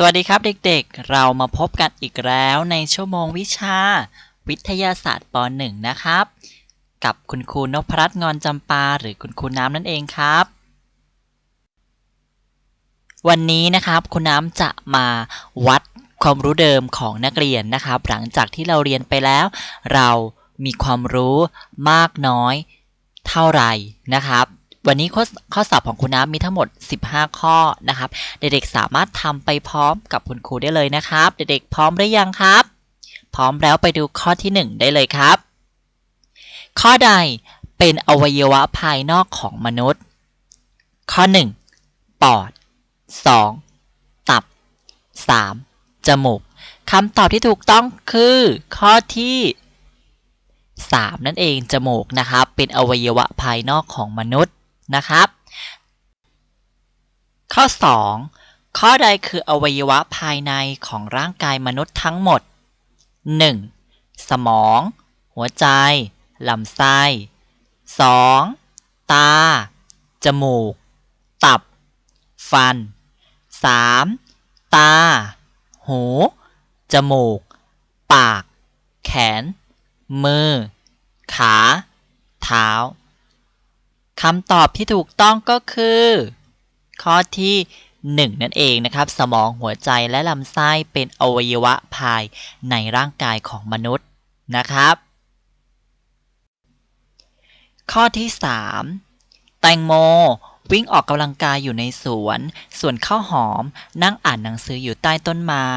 สวัสดีครับเด็กๆ เรามาพบกันอีกแล้วในชั่วโมงวิชา วิทยาศาสตร์ป .1 นะครับ กับคุณครูนพรัตน์งอนจำปา หรือคุณครูน้ำนั่นเองครับ วันนี้นะครับคุณน้ำจะมาวัดความรู้เดิมของนักเรียนนะครับ หลังจากที่เราเรียนไปแล้ว เรามีความรู้มากน้อยเท่าไหร่นะครับ วันนี้ข้อข้อสอบของคุณน้ำมีทั้งหมด 15 ข้อนะครับ เด็กๆสามารถทำไปพร้อมกับคุณครูได้เลยนะครับ เด็กๆพร้อมหรือยังครับ พร้อมแล้วไปดูข้อที่ 1 ได้เลยครับ ข้อใดเป็นอวัยวะภายนอกของมนุษย์ ข้อ 1 ปอด 2. ตับ 3. จมูกคำตอบที่ถูกต้องคือ ข้อที่ 3 นั่นเองจมูกนะครับ เป็นอวัยวะภายนอกของมนุษย์ นะครับ ข้อ 2 ข้อใดคืออวัยวะภายในของร่างกายมนุษย์ทั้งหมด 1. สมอง หัวใจ ลำไส้ 2. ตา จมูก ตับ ฟัน 3. ตา หู จมูก ปาก แขน มือ ขา เท้า คำตอบที่ถูกต้องก็คือ ข้อที่ 1 นั่นเองนะครับ สมองหัวใจและลำไส้เป็นอวัยวะภายในร่างกายของมนุษย์นะครับ ข้อที่ 3 แตงโมวิ่งออกกำลังกายอยู่ในสวน ส่วนข้าวหอม นั่งอ่านหนังสืออยู่ใต้ต้นไม้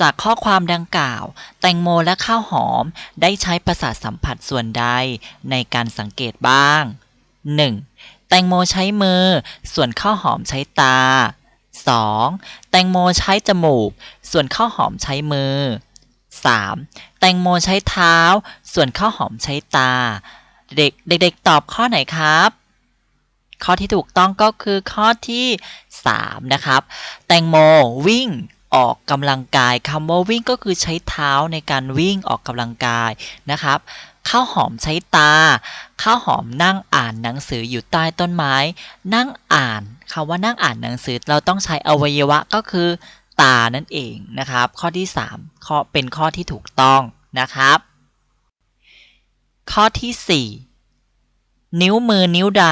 จากข้อความดังกล่าว แตงโมและข้าวหอมได้ใช้ประสาทสัมผัสส่วนใดในการสังเกตบ้าง 1. แตงโมใช้มือ ส่วนข้าวหอมใช้ตา 2. แตงโมใช้จมูก ส่วนข้าวหอมใช้มือ 3. แตงโมใช้เท้า ส่วนข้าวหอมใช้ตา เด็กเด็กๆตอบข้อไหนครับ ข้อที่ถูกต้องก็คือข้อที่ 3 นะครับ แตงโมวิ่งออกกำลังกายคำว่าวิ่งก็คือใช้เท้าในการวิ่งออกกำลังกายนะครับ ข้าวหอมใช้ตา ข้าวหอมนั่งอ่านหนังสืออยู่ใต้ต้นไม้ นั่งอ่านคำว่านั่งอ่านหนังสือเราต้องใช้อวัยวะก็คือตานั่นเองนะครับ ข้อที่3ข้อเป็นข้อที่ถูกต้องนะครับ ข้อที่ 4 นิ้วมือนิ้วใด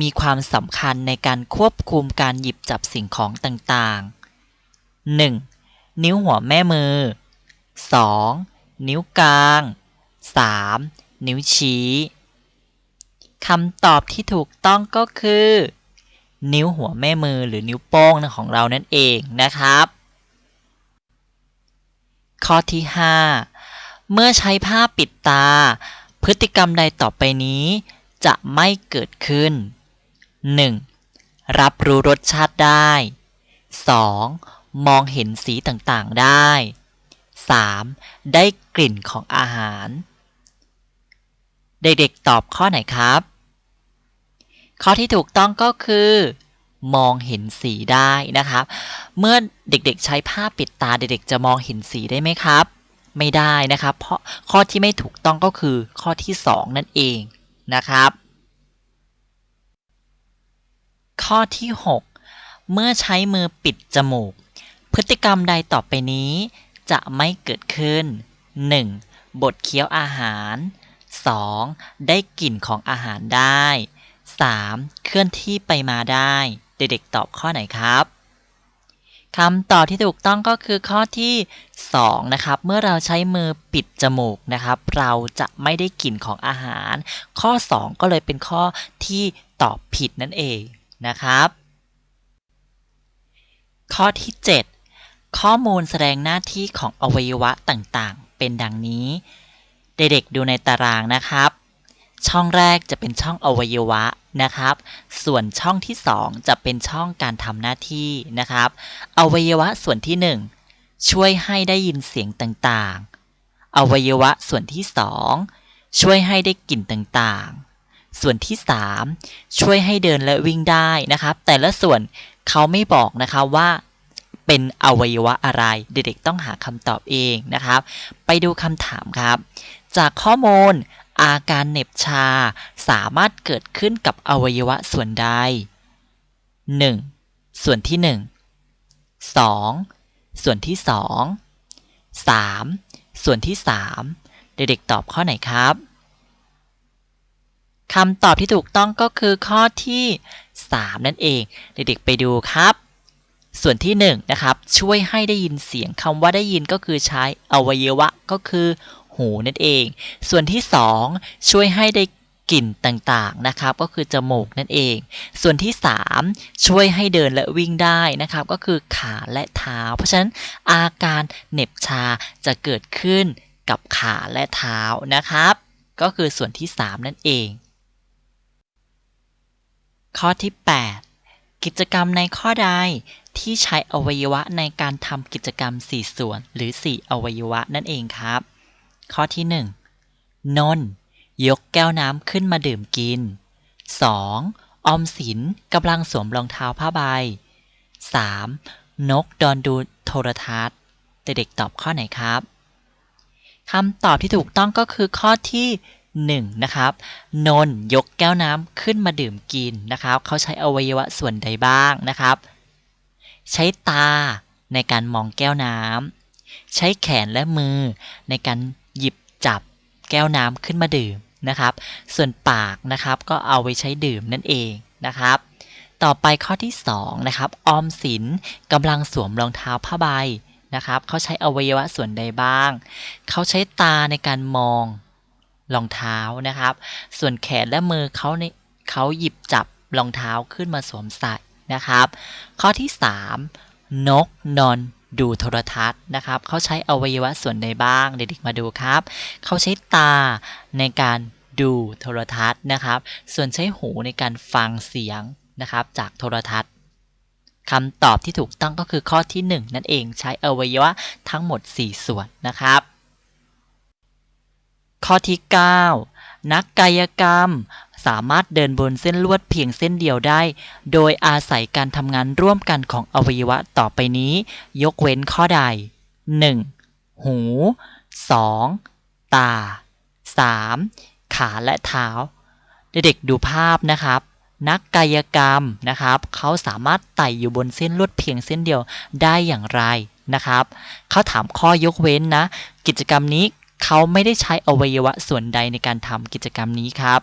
มีความสำคัญในการควบคุมการหยิบจับสิ่งของต่างๆ 1. นิ้วหัวแม่มือ 2. นิ้วกลาง 3. นิ้วชี้คำตอบที่ถูกต้องก็คือ นิ้วหัวแม่มือหรือนิ้วโป้งของเรานั่นเองนะครับ ข้อที่ 5 เมื่อใช้ผ้าปิดตา พฤติกรรมใดต่อไปนี้ จะไม่เกิดขึ้น 1. รับรู้รสชาติได้ 2. มองเห็นสีต่างๆได้ 3. ได้กลิ่นของอาหาร เด็กๆตอบข้อไหนครับ ข้อที่ถูกต้องก็คือ มองเห็นสีได้นะครับ เมื่อเด็กๆใช้ผ้าปิดตาเด็กๆจะมองเห็นสีได้ไหมครับ ไม่ได้นะครับ เพราะข้อที่ไม่ถูกต้องก็คือข้อที่ 2 นั่นเองนะครับ ข้อที่ 6 เมื่อใช้มือปิดจมูก พฤติกรรมใดต่อไปนี้จะไม่เกิดขึ้น 1. บดเคี้ยวอาหาร 2. ได้กลิ่นของอาหารได้ 3. เคลื่อนที่ไปมาได้ เด็กๆตอบข้อไหนครับคำตอบที่ถูกต้องก็คือข้อที่ 2 นะครับ เมื่อเราใช้มือปิดจมูกนะครับ เราจะไม่ได้กลิ่นของอาหาร ข้อ 2 ก็เลยเป็นข้อที่ตอบผิดนั่นเองนะครับ ข้อที่ 7 ข้อมูลแสดงหน้าที่ของอวัยวะต่างๆ เป็นดังนี้ เด็กๆดูในตารางนะครับ ช่องแรกจะเป็นช่องอวัยวะนะครับ ส่วนช่องที่ 2 จะเป็นช่องการทำหน้าที่นะครับ อวัยวะส่วนที่ 1 ช่วยให้ได้ยินเสียงต่างๆ อวัยวะส่วนที่ 2 ช่วยให้ได้กลิ่นต่างๆ ส่วนที่ 3 ช่วยให้เดินและวิ่งได้นะครับ แต่ละส่วนเขาไม่บอกนะคะว่าเป็นอวัยวะอะไร เด็กๆต้องหาคำตอบเองนะครับ ไปดูคำถามครับ จากข้อมูล อาการเหน็บชาสามารถเกิดขึ้นกับอวัยวะส่วนใด 1. ส่วนที่ 1 2. ส่วนที่ 2 3 ส่วนที่ 3 เด็กๆตอบข้อไหนครับคำตอบที่ถูกต้องก็คือข้อที่ 3 นั่นเอง เด็กๆไปดูครับ ส่วนที่1นะครับช่วยให้ได้ยินเสียงคำว่าได้ยินก็คือใช้อวัยวะก็คือ หูนั่นเอง ส่วนที่ 2 ช่วยให้ได้กลิ่นต่างๆนะครับก็คือจมูกนั่นเอง ส่วนที่ 3 ช่วยให้เดินและวิ่งได้นะครับก็คือขาและเท้า เพราะฉะนั้นอาการเหน็บชาจะเกิดขึ้นกับขาและเท้านะครับ ก็คือส่วนที่ 3 นั่นเอง ข้อที่ 8 กิจกรรมในข้อใดที่ใช้อวัยวะในการทำกิจกรรม 4 ส่วนหรือ 4 อวัยวะนั่นเองครับ ข้อที่ 1 นนยกแก้วน้ำขึ้นมาดื่มกิน 2. ออมสินกำลังสวมรองเท้าผ้าใบ 3. นกดอนดูโทรทัศน์ เด็กๆตอบข้อไหนครับคำตอบที่ถูกต้องก็คือข้อที่ 1. นะครับนนยกแก้วน้ำขึ้นมาดื่มกินนะครับ เขาใช้อวัยวะส่วนใดบ้างนะครับ ใช้ตาในการมองแก้วน้ำใช้แขนและมือในการ หยิบจับแก้วน้ำขึ้นมาดื่มนะครับ ส่วนปากนะครับก็เอาไว้ใช้ดื่มนั่นเองนะครับ ต่อไปข้อที่2นะครับออมสินกำลังสวมรองเท้าผ้าใบนะครับเขาใช้อวัยวะส่วนใดบ้าง เขาใช้ตาในการมองรองเท้านะครับ ส่วนแขนและมือเขาในเขาหยิบจับรองเท้าขึ้นมาสวมใส่นะครับ ข้อที่ 3 นกนอน ดูโทรทัศน์นะครับเขาใช้อวัยวะส่วนใดบ้างเด็กๆมาดูครับเขาใช้ตาในการดูโทรทัศน์นะครับ ส่วนใช้หูในการฟังเสียงนะครับจากโทรทัศน์คำตอบที่ถูกต้องก็คือข้อที่ 1 นั่นเองใช้อวัยวะทั้งหมด 4 ส่วนนะครับ ข้อที่ 9 นักกายกรรม สามารถเดินบนเส้นลวดเพียงเส้นเดียวได้ โดยอาศัยการทำงานร่วมกันของอวัยวะต่อไปนี้ ยกเว้นข้อใด 1. หู 2. ตา 3. ขาและเท้า เด็กๆดูภาพนะครับนักกายกรรมนะครับ เขาสามารถไต่อยู่บนเส้นลวดเพียงเส้นเดียวได้อย่างไรนะครับ เขาถามข้อยกเว้นนะ กิจกรรมนี้เขาไม่ได้ใช้อวัยวะส่วนใดในการทำกิจกรรมนี้ครับ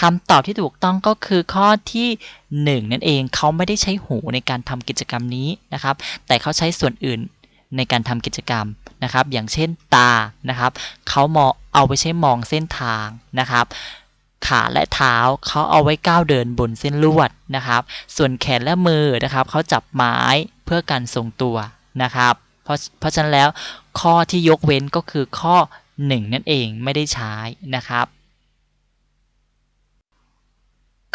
คำตอบที่ถูกต้องก็คือข้อที่ 1 นั่นเองเขาไม่ได้ใช้หูในการทำกิจกรรมนี้นะครับ แต่เขาใช้ส่วนอื่นในการทำกิจกรรมนะครับ อย่างเช่นตานะครับเขามองเอาไปใช้มองเส้นทางนะครับขาและเท้าเขาเอาไว้ก้าวเดินบนเส้นลวดนะครับ ส่วนแขนและมือนะครับเขาจับไม้เพื่อการทรงตัวนะครับ เพราะเพราะฉะนั้นแล้วข้อที่ยกเว้นก็คือข้อ 1 นั่นเองไม่ได้ใช้นะครับ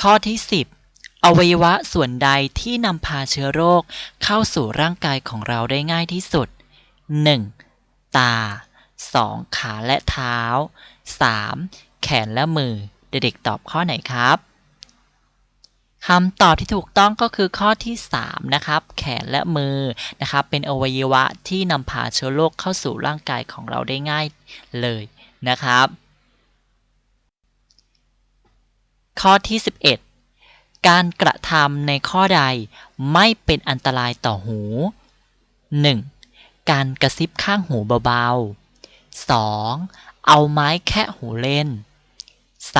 ข้อที่ 10 อวัยวะส่วนใดที่นำพาเชื้อโรคเข้าสู่ร่างกายของเราได้ง่ายที่สุด 1. ตา 2. ขาและเท้า 3. แขนและมือ เด็กๆตอบข้อไหนครับคำตอบที่ถูกต้องก็คือข้อที่ 3 นะครับ แขนและมือนะครับเป็นอวัยวะที่นำพาเชื้อโรคเข้าสู่ร่างกายของเราได้ง่ายเลยนะครับ ข้อที่ 11 การกระทำในข้อใดไม่เป็นอันตรายต่อหู 1. การกระซิบข้างหูเบาๆ 2. เอาไม้แคะหูเล่น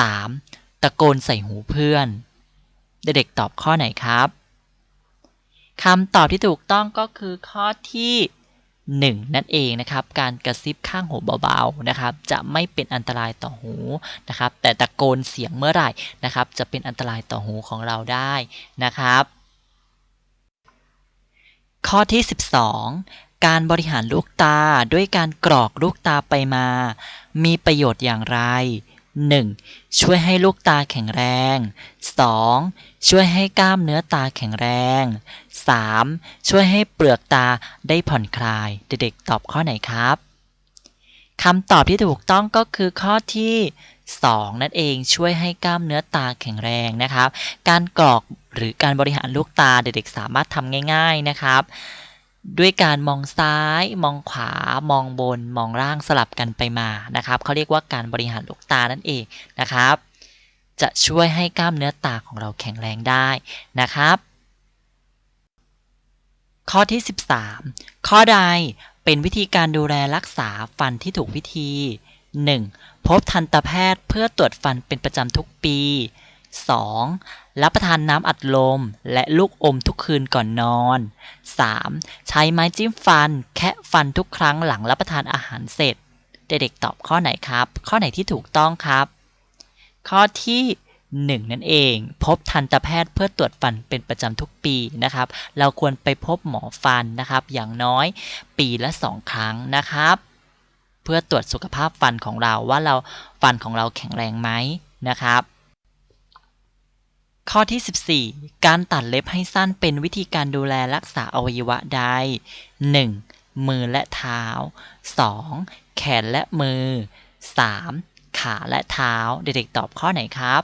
3. ตะโกนใส่หูเพื่อน เด็กๆตอบข้อไหนครับคำตอบที่ถูกต้องก็คือข้อที่ 1 นั่นเองนะครับการกระซิบข้างหูเบาๆนะครับจะไม่เป็นอันตรายต่อหูนะครับแต่ตะโกนเสียงเมื่อไหร่นะครับจะเป็นอันตรายต่อหูของเราได้นะครับข้อที่ 12 การบริหารลูกตาด้วยการกรอกลูกตาไปมา มีประโยชน์อย่างไร 1. ช่วยให้ลูกตาแข็งแรง 2. ช่วยให้กล้ามเนื้อตาแข็งแรง 3. ช่วยให้เปลือกตาได้ผ่อนคลาย เด็กๆตอบข้อไหนครับคำตอบที่ถูกต้องก็คือข้อที่ 2 นั่นเองช่วยให้กล้ามเนื้อตาแข็งแรงนะครับ การกรอกหรือการบริหารลูกตาเด็กๆสามารถทำง่าย ๆนะครับ ด้วยการมองซ้าย มองขวา มองบน มองล่างสลับกันไปมานะครับเขาเรียกว่าการบริหารลูกตานั่นเองนะครับ จะช่วยให้กล้ามเนื้อตาของเราแข็งแรงได้นะครับ ข้อที่ 13 ข้อใดเป็นวิธีการดูแลรักษาฟันที่ถูกวิธี 1. พบทันตแพทย์เพื่อตรวจฟันเป็นประจำทุกปี 2. รับประทานน้ำอัดลม และลูกอมทุกคืนก่อนนอน 3. ใช้ไม้จิ้มฟัน แคะฟันทุกครั้งหลังรับประทานอาหารเสร็จ เด็กๆตอบข้อไหนครับ ข้อไหนที่ถูกต้องครับ ข้อที่1นั่นเอง พบทันตแพทย์เพื่อตรวจฟันเป็นประจำทุกปีนะครับ เราควรไปพบหมอฟันนะครับ อย่างน้อยปีละ2ครั้งนะครับ เพื่อตรวจสุขภาพฟันของเราว่าเราฟันของเราแข็งแรงไหมนะครับ ข้อที่ 14 การตัดเล็บให้สั้นเป็นวิธีการดูแลรักษาอวัยวะใด 1. มือและเท้า 2. แขนและมือ 3. ขาและเท้า เด็กๆตอบข้อไหนครับ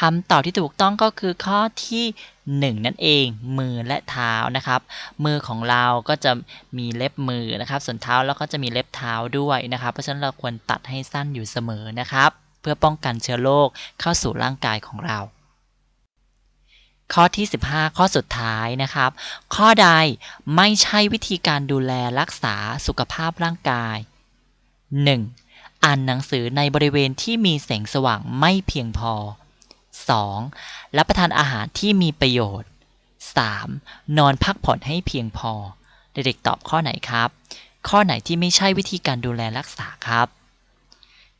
คำตอบที่ถูกต้องก็คือข้อที่ 1 นั่นเอง มือและเท้านะครับ มือของเราก็จะมีเล็บมือนะครับ ส่วนเท้าเราก็จะมีเล็บเท้าด้วยนะครับ เพราะฉะนั้นเราควรตัดให้สั้นอยู่เสมอนะครับ เพื่อป้องกันเชื้อโรคเข้าสู่ร่างกายของเรา ข้อที่ 15 ข้อสุดท้ายนะครับ ข้อใดไม่ใช่วิธีการดูแลรักษาสุขภาพร่างกาย 1. อ่านหนังสือในบริเวณที่มีแสงสว่างไม่เพียงพอ 2. รับประทานอาหารที่มีประโยชน์ 3. นอนพักผ่อนให้เพียงพอ เด็กๆตอบข้อไหนครับ ข้อไหนที่ไม่ใช่วิธีการดูแลรักษาครับ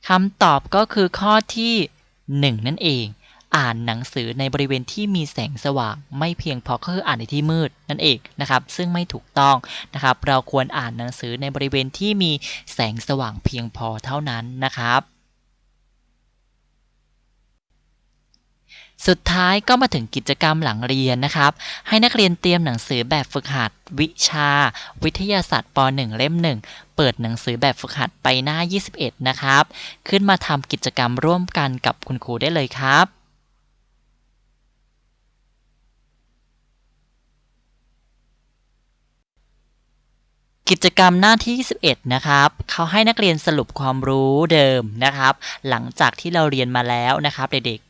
คำตอบก็คือข้อที่ 1 นั่นเอง อ่านหนังสือในบริเวณที่มีแสงสว่าง ไม่เพียงพอก็คืออ่านในที่มืดนั่นเองนะครับ ซึ่งไม่ถูกต้องนะครับ เราควรอ่านหนังสือในบริเวณที่มีแสงสว่างเพียงพอเท่านั้นนะครับสุดท้ายก็มาถึงกิจกรรมหลังเรียนนะครับ ให้นักเรียนเตรียมหนังสือแบบฝึกหัดวิชา วิทยาศาสตร์ป .1 เล่ม 1 เปิดหนังสือแบบฝึกหัดไปหน้า 21 นะครับ ขึ้นมาทำกิจกรรมร่วมกันกับคุณครูได้เลยครับ กิจกรรมหน้าที่ 21 นะครับ เขาให้นักเรียนสรุปความรู้เดิมนะครับ หลังจากที่เราเรียนมาแล้วนะครับเด็ก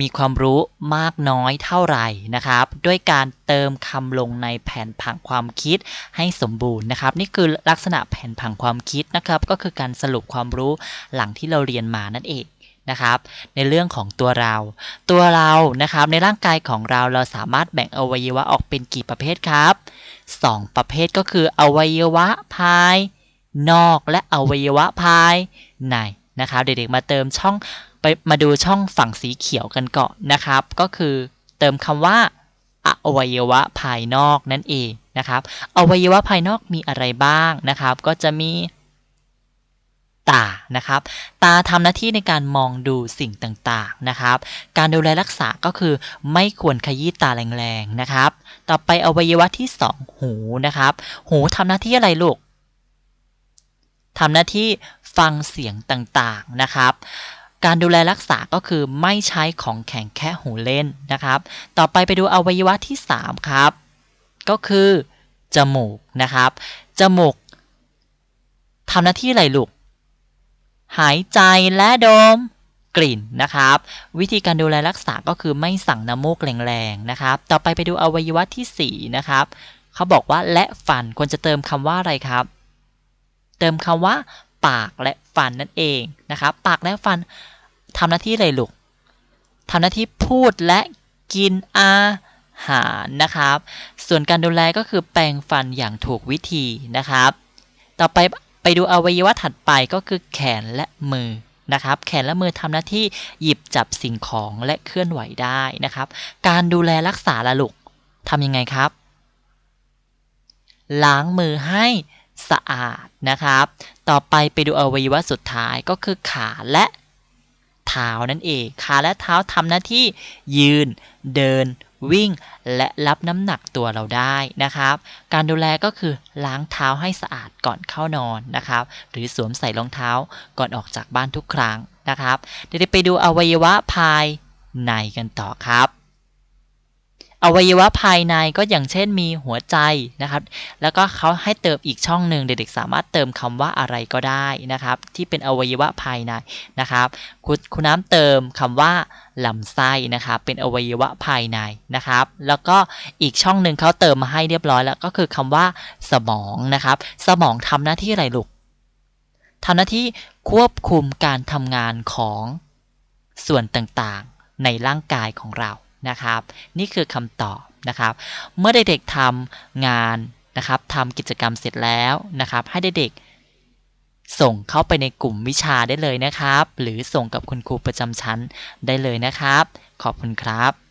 มีความรู้มากน้อยเท่าไหร่นะครับ ด้วยการเติมคำลงในแผนผังความคิดให้สมบูรณ์นะครับ นี่คือลักษณะแผนผังความคิดนะครับ ก็คือการสรุปความรู้หลังที่เราเรียนมานั่นเอง นะครับ ในเรื่องของตัวเรา ตัวเรานะครับในร่างกายของเราเราสามารถแบ่งอวัยวะออกเป็นกี่ประเภทครับ 2 ประเภทก็คืออวัยวะภาย นอกและอวัยวะภายในนะครับ เด็กๆมาเติมช่องไปมาดูช่องฝั่งสีเขียวกันก่อนนะครับ ก็คือเติมคำว่าอวัยวะภายนอกนั่นเองนะครับ อวัยวะภายนอกมีอะไรบ้างนะครับ ก็จะมี ตานะครับ ตาทำหน้าที่ในการมองดูสิ่งต่างๆนะครับ การดูแลรักษาก็คือไม่ควรขยี้ตาแรงๆนะครับ ต่อไปอวัยวะที่ 2 หูนะครับ หูทำหน้าที่อะไรลูกทำหน้าที่ฟังเสียงต่างๆนะครับ การดูแลรักษาก็คือไม่ใช้ของแข็งแค่หูเล่นนะครับ ต่อไปไปดูอวัยวะที่ 3 ครับ ก็คือ จมูกนะครับ จมูกทำหน้าที่อะไรลูก หายใจและดมกลิ่นนะครับ วิธีการดูแลรักษาก็คือไม่สั่งน้ำมูกแรงๆนะครับ ต่อไปไปดูอวัยวะที่ 4 นะครับเขาบอกว่าและฟันควรจะเติมคำว่าอะไรครับ เติมคำว่า ปากและฟันนั่นเองนะครับ ปากและฟันทำหน้าที่อะไรลูกทำหน้าที่พูดและกินอาหารนะครับ ส่วนการดูแลก็คือแปรงฟันอย่างถูกวิธีนะครับ ต่อไป ไปดูอวัยวะถัดไปก็คือแขนและมือนะครับแขนและมือทำหน้าที่หยิบจับสิ่งของและเคลื่อนไหวได้นะครับ การดูแลรักษาละลูกทำยังไงครับ ล้างมือให้สะอาดนะครับ ต่อไปไปดูอวัยวะสุดท้ายก็คือขาและเท้านั่นเอง ขาและเท้าทำหน้าที่ยืนเดิน วิ่งและรับน้ำหนักตัวเราได้นะครับ การดูแลก็คือล้างเท้าให้สะอาดก่อนเข้านอนนะครับ หรือสวมใส่รองเท้าก่อนออกจากบ้านทุกครั้งนะครับ เดี๋ยวไปดูอวัยวะภายในกันต่อครับ อวัยวะภายในก็อย่างเช่นมีหัวใจนะครับ แล้วก็เขาให้เติมอีกช่องหนึ่งเด็กๆ สามารถเติมคำว่าอะไรก็ได้นะครับ ที่เป็นอวัยวะภายในนะครับคุณคุณน้ำเติมคำว่าลำไส้นะครับเป็นอวัยวะภายในนะครับ แล้วก็อีกช่องหนึ่งเขาเติมมาให้เรียบร้อยแล้วก็คือคำว่าสมองนะครับ สมองทำหน้าที่อะไรลูกทำหน้าที่ควบคุมการทำงานของส่วนต่างๆ ในร่างกายของเรา นะครับ นี่คือคำตอบนะครับ เมื่อเด็กๆทำงานนะครับทำกิจกรรมเสร็จแล้วนะครับ ให้เด็กๆส่งเข้าไปในกลุ่มวิชาได้เลยนะครับ หรือส่งกับคุณครูประจำชั้นได้เลยนะครับ ขอบคุณครับ